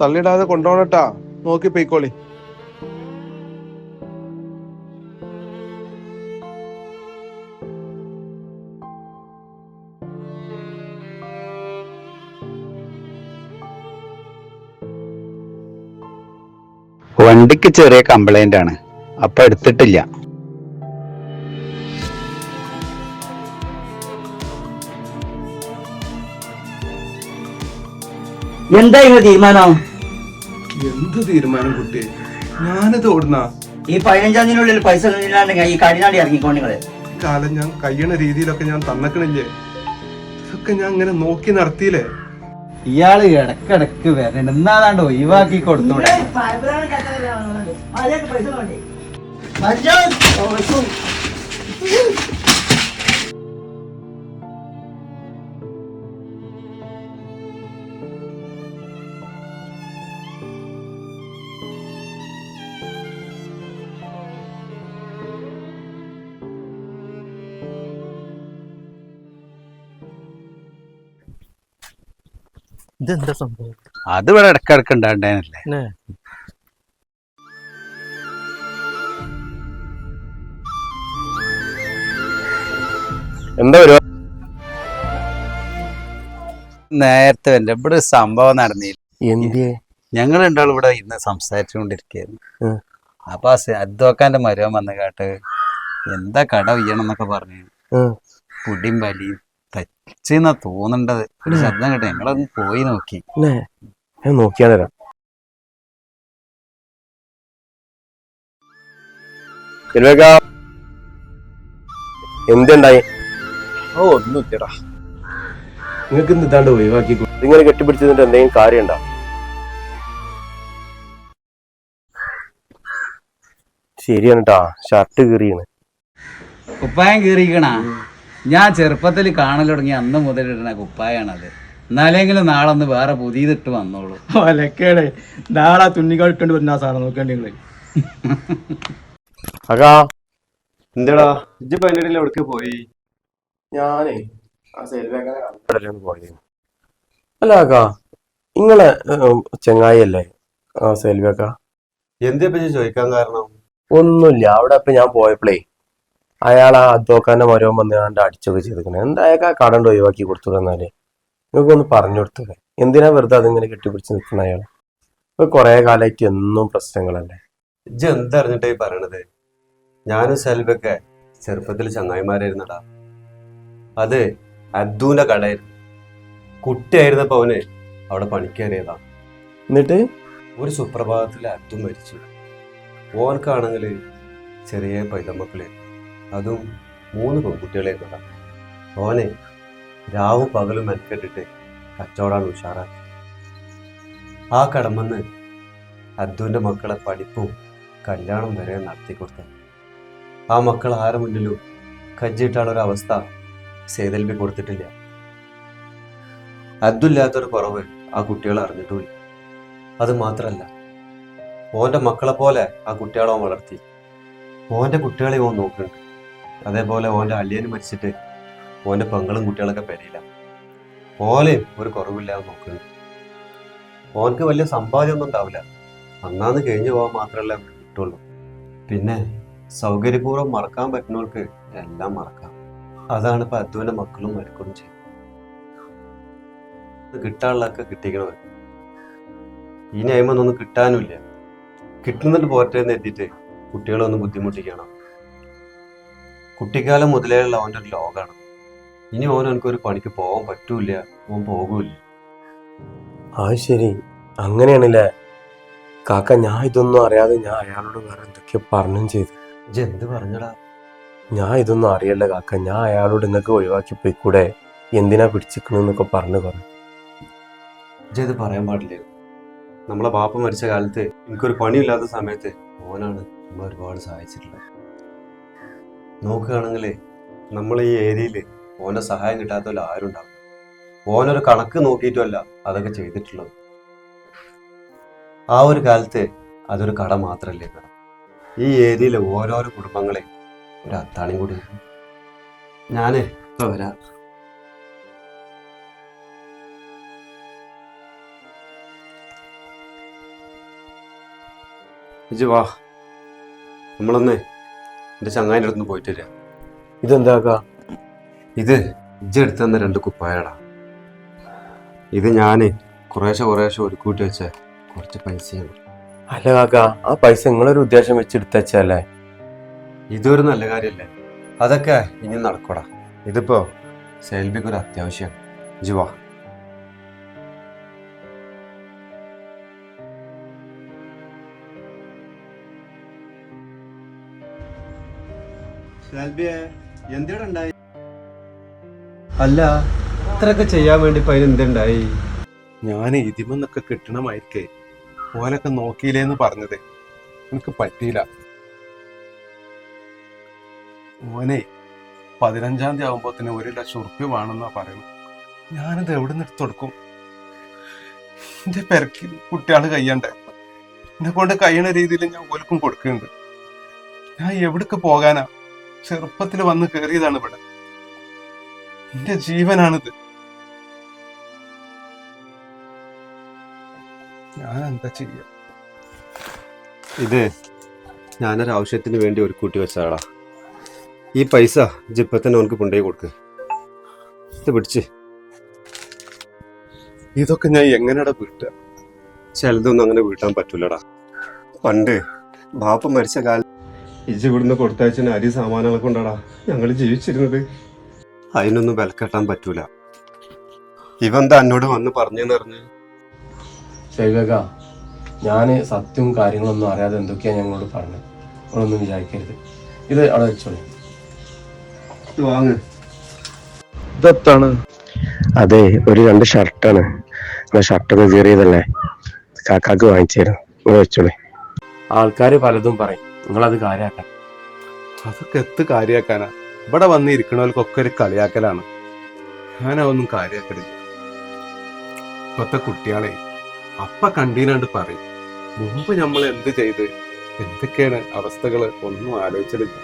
തള്ളിടാതെ കൊണ്ടോണട്ടാ നോക്കി പോയിക്കോളി. വണ്ടിക്ക് ചെറിയ കംപ്ലൈന്റ് ആണ്. അപ്പൊ എടുത്തിട്ടില്ല. എന്താ ഇങ്ങനെ തീരുമാനം? എന്ത് തീരുമാനം കുട്ടി? ഞാനിത് ഓടുന്ന ഈ പതിനഞ്ചാം ഉള്ളിൽ പൈസ ഇല്ലാണ്ടെങ്കിൽ ഈ കടിനാടി കാലം ഞാൻ കഴിയണ രീതിയിലൊക്കെ ഞാൻ തന്നക്കണില്ലേ? ഇതൊക്കെ ഞാൻ ഇങ്ങനെ നോക്കി നടത്തിയില്ലേ? ഇയാൾ ഇടക്കിടക്ക് വരണുണ്ട് എന്നാതാണ്ട് ഒഴിവാക്കി കൊടുത്തൂടെ? ഇതെന്താ സംഭവം അത് ഇവിടെ ഇടക്കിടക്ക് ഉണ്ടാകണ്ടേനല്ലേ. എന്താ പരിപാടി നേരത്തെ വരണ്ട ഇവിടെ ഒരു സംഭവം നടന്നില്ല എന്തിയെ ഞങ്ങൾ രണ്ടാളും ഇവിടെ ഇന്ന് സംസാരിച്ചുകൊണ്ടിരിക്കുകയായിരുന്നു ഉം. അപ്പൊ ആ അദ്വക്കാന്റെ മരുവൻ വന്ന കേട്ട് എന്താ കട ചെയ്യണം എന്നൊക്കെ പറഞ്ഞു. പുടിയും വലിയും തച്ചെന്നാ തോന്നണ്ടത്. ഒരു ശബ്ദം കേട്ടോ. ഞങ്ങളൊന്ന് പോയി നോക്കി. ഞാൻ നോക്കിയാ തരാം. എന്തുണ്ടായി? ഓ ഒന്നും ഇല്ലടാ നിങ്ങൾക്ക് ഇതാണ്ട് ഒഴിവാക്കി ഇങ്ങനെ കെട്ടിപ്പിടിച്ചതിന്റെ എന്തെങ്കിലും കാര്യമുണ്ടോ? ശരിയാണ് കേട്ടാ ഷർട്ട് കീറിയാണ്. കുപ്പായം കീറിക്കണ ഞാൻ ചെറുപ്പത്തിൽ കാണൽ തുടങ്ങി അന്ന് മുതൽ ഇടുന്ന കുപ്പായാണത്. എന്നാലെങ്കിലും നാളെ ഒന്ന് വേറെ പുതിയതിട്ട് വന്നോളൂ. ഒലക്കേടെ നാളെ തുണികൾ ഇട്ടുണ്ട് വരുന്ന സാറ സാധനം നോക്കേണ്ടി നിങ്ങൾ. അകാ എന്താടാ? ഇജ്ജ് പതിനെട്ടിൽ എവിടേക്ക് പോയി? ഞാനേ ആ സെൽവേക്കാനെ പോയത് അല്ല അക്കാ നിങ്ങളെ ഉം, ചെങ്ങായി അല്ലേ ആ സെൽവേക്ക എന്താ ഇപ്പൊ ചോദിക്കാൻ കാരണം? ഒന്നുമില്ല. അവിടെ ഇപ്പൊ ഞാൻ പോയപ്പോഴേ അയാൾ ആ അദ്വക്കാന്റെ മരവും വന്ന് കണ്ട് അടിച്ചൊക്കെ ചെയ്തിരിക്കണേ. എന്താ അയാൾക്ക് ആ കടണ്ട് ഒഴിവാക്കി കൊടുത്തു തന്നാലേ നിങ്ങൾക്ക് ഒന്ന് പറഞ്ഞു കൊടുത്തത്. എന്തിനാ വെറുതെ അതിങ്ങനെ കെട്ടിപ്പിടിച്ച് നിൽക്കുന്ന അയാൾ ഇപ്പൊ കുറെ കാലമായിട്ട് എന്നും പ്രശ്നങ്ങളല്ലേ? ഇജ്ജ് എന്തറിഞ്ഞിട്ടേ ഈ പറയണത്? ഞാനും സെൽബൊക്കെ ചെറുപ്പത്തിൽ ചങ്ങായിമാരായിരുന്നടാ. അത് അദ്ദൂന്റെ കടയായിരുന്നു. കുട്ടിയായിരുന്നപ്പോ അവന് അവിടെ പണിക്കേറിയതാ. എന്നിട്ട്? ഒരു സുപ്രഭാതത്തിൽ അദ്ദു മരിച്ചു. ഓനക്കാണെങ്കിൽ ചെറിയ പൈതമക്കളെ. അതും മൂന്ന് പെൺകുട്ടികളായിരുന്നടാ ഓനെ രാവും പകലും മെനക്കെട്ടിട്ട് കച്ചവടാണ് ഉഷാറാക്കി. ആ കടമെന്ന് അദ്ദുവിന്റെ മക്കളെ പഠിപ്പും കല്യാണം വരെ നടത്തി കൊടുത്തു ആ മക്കൾ ആരെ മുന്നിലും കജ്ജിട്ടാനുള്ള അവസ്ഥ സേതൽബി കൊടുത്തിട്ടില്ല. അദ്ദില്ലാത്തൊരു കുറവ് ആ കുട്ടികളെ അറിഞ്ഞിട്ടുമില്ല. അത് മാത്രല്ല ഓന്റെ മക്കളെ പോലെ ആ കുട്ടികളെ വളർത്തി. ഓന്റെ കുട്ടികളെ ഓൻ നോക്കുന്നുണ്ട്. അതേപോലെ ഓന്റെ അളിയന് മരിച്ചിട്ട് ഓന്റെ പെങ്ങളും കുട്ടികളൊക്കെ പെരയില്ല ഓലെയും ഒരു കുറവില്ലാതെ നോക്കുന്നു ഓനക്ക് വലിയ സമ്പാദ്യമൊന്നും ഉണ്ടാവില്ല. അന്നാന്ന് കഴിഞ്ഞു പോകാൻ മാത്രമല്ല കിട്ടുള്ളൂ. പിന്നെ സൗകര്യപൂർവം മറക്കാൻ പറ്റുന്നവർക്ക് എല്ലാം മറക്കാം. അതാണ് ഇപ്പൊ അദ്വന്റെ മക്കളും മരിക്കുകയും ചെയ്യുന്നത്. കിട്ടാനുള്ളതൊക്കെ കിട്ടിക്കണവർ ഇനി അയിമൊന്നും കിട്ടാനുമില്ല. കിട്ടുന്നിട്ട് പോറ്റേന്ന് എത്തിയിട്ട് കുട്ടികളൊന്നും ബുദ്ധിമുട്ടിക്കണം. കുട്ടിക്കാലം മുതലേയുള്ള അവന്റെ ഒരു ലോകമാണ് ഇനി ഓൻ എനിക്കൊരു പണിക്ക് പോകാൻ പറ്റൂല ഓൻ പോകൂല ആ ശരി. അങ്ങനെയാണല്ലേ? കാക്ക ഞാൻ ഇതൊന്നും അറിയാതെ ഞാൻ അയാളോട് വേറെ എന്തൊക്കെയോ പറഞ്ഞും ചെയ്തു. ഇജ്ജ് എന്ത് പറഞ്ഞടാ? ഞാൻ ഇതൊന്നും അറിയല്ല കാക്ക. ഞാൻ അയാളോട് ഇന്നൊക്കെ ഒഴിവാക്കി കൂടെ എന്തിനാ പിടിച്ചിക്കണെന്നൊക്കെ പറഞ്ഞു പറഞ്ഞു ഇജ്ജ് ഇത് പറയാൻ പാടില്ല? നമ്മളെ ബാപ്പ മരിച്ച കാലത്ത് എനിക്കൊരു പണിയില്ലാത്ത സമയത്ത് ഓനാണ് നമ്മൾ ഒരുപാട് സഹായിച്ചിട്ടുള്ളത്. നോക്കുകയാണെങ്കിൽ നമ്മൾ ഈ ഏരിയയിൽ ഓന്റെ സഹായം കിട്ടാത്തവല്ല ആരും ഉണ്ടാവും ഓനൊരു കണക്ക് നോക്കിയിട്ടുമല്ല അതൊക്കെ ചെയ്തിട്ടുള്ളത്. ആ ഒരു കാലത്ത് അതൊരു കട മാത്രമല്ലേ കട ഈ ഏരിയയിലെ ഓരോരോ കുടുംബങ്ങളെ ഒരു അത്താണിയും കൂടി ഞാനേ ഇപ്പൊ വരാം. വാ. നമ്മളൊന്ന് എന്റെ ചങ്ങായിന്റെ അടുത്ത് പോയിട്ട് വരിക ഇതെന്താക്കാ? ഇത് ഇജ്ജ എടുത്ത് തന്ന രണ്ട് കുപ്പായടാ. ഇത് ഞാൻ കുറേശ്ശെ കുറേശ്ശെ ഒരു കൂട്ടി വെച്ച കുറച്ച് പൈസയാണ്. അല്ല കാക്ക ആ പൈസ നിങ്ങളൊരു ഉദ്ദേശം വെച്ചെടുത്തല്ലേ ഇതൊരു നല്ല കാര്യമല്ലേ അതൊക്കെ ഇനി നടക്കൂടാ. ഇതിപ്പോ സെൽബിക്ക് ഒരു അത്യാവശ്യം ഇജ്ജ് അല്ല ഇത്രയൊക്കെ ചെയ്യാൻ വേണ്ടി ഇപ്പൊ അതിന് എന്തുണ്ടായി? ഞാൻ ഇതിമെന്നൊക്കെ കിട്ടണമായിരിക്കേ. ഓലൊക്കെ നോക്കിയില്ലേന്ന് പറഞ്ഞത്. എനിക്ക് പറ്റിയില്ല. ഓനെ പതിനഞ്ചാം തീയതി തന്നെ ഒരു ലക്ഷം ഉറുപ്പ്യ വേണമെന്നാ പറയുന്നത്. ഞാനത് എവിടെ നിന്ന് എടുത്തൊടുക്കും എന്റെ പെരക്ക് കുട്ടിയാൾ കയ്യണ്ടേ? എന്നെ കൊണ്ട് കഴിയണ രീതിയിൽ ഞാൻ ഓലക്കും കൊടുക്കുന്നുണ്ട്. ഞാൻ എവിടേക്ക് പോകാനാ? ചെറുപ്പത്തിൽ വന്ന് കയറിയതാണ് ഇവിടെ. എന്റെ ജീവനാണിത്. ഞാൻ എന്താ ചെയ്യ? ഇത് ഞാനൊരു ആവശ്യത്തിന് വേണ്ടി ഒരു കൂട്ടി വെച്ചാളാ ഈ പൈസ ജിപ്പ തന്നെ അവനക്ക് കൊണ്ടുപോയി കൊടുക്ക്. ഇത് പിടിച്ച്. ഇതൊക്കെ ഞാൻ എങ്ങനെയാടാ വീട്ടുക ചിലതൊന്നും അങ്ങനെ വീട്ടാൻ പറ്റൂലടാ. പണ്ട് ബാപ്പ മരിച്ച കാലം ഇജ്ജ് ഇവിടുന്ന് കൊടുത്തയച്ചിന് അരി സാമാനങ്ങളൊക്കെ കൊണ്ടാടാ ഞങ്ങൾ ജീവിച്ചിരുന്നത്. അതിനൊന്നും വിലക്കെട്ടാൻ പറ്റൂല. ഇവന്താ എന്നോട് വന്ന് പറഞ്ഞെന്ന് പറഞ്ഞ്? ശരികാക്ക ഞാൻ സത്യവും കാര്യങ്ങളൊന്നും അറിയാതെ എന്തൊക്കെയാ ഞങ്ങളോട് പറഞ്ഞത്? നിങ്ങളൊന്നും വിചാരിക്കരുത്. ഇത് അവിടെ വെച്ചോളൂ. വാങ്ങ്. ഇതെത്താണ്? അതെ ഒരു രണ്ട് ഷർട്ടാണ്. ഷർട്ടൊക്കെ കീറിയതല്ലേ? കാക്കാക്ക് വാങ്ങിച്ചു തരും വെച്ചോളേ. ആൾക്കാര് പലതും പറയും. നിങ്ങളത് കാര്യാക്കണം അതൊക്കെ എത്ത് കാര്യാക്കാനാ? ഇവിടെ വന്നിരിക്കണവർക്കൊക്കെ ഒരു കളിയാക്കലാണ്. ഞാനതൊന്നും കാര്യാക്കലില്ല. ഇപ്പത്തെ കുട്ടികളെ അപ്പ കണ്ടീനാണ്ട് പറയും മുമ്പ് നമ്മൾ എന്ത് ചെയ്ത്? എന്തൊക്കെയാണ് അവസ്ഥകൾ ഒന്നും ആലോചിച്ചിട്ടില്ല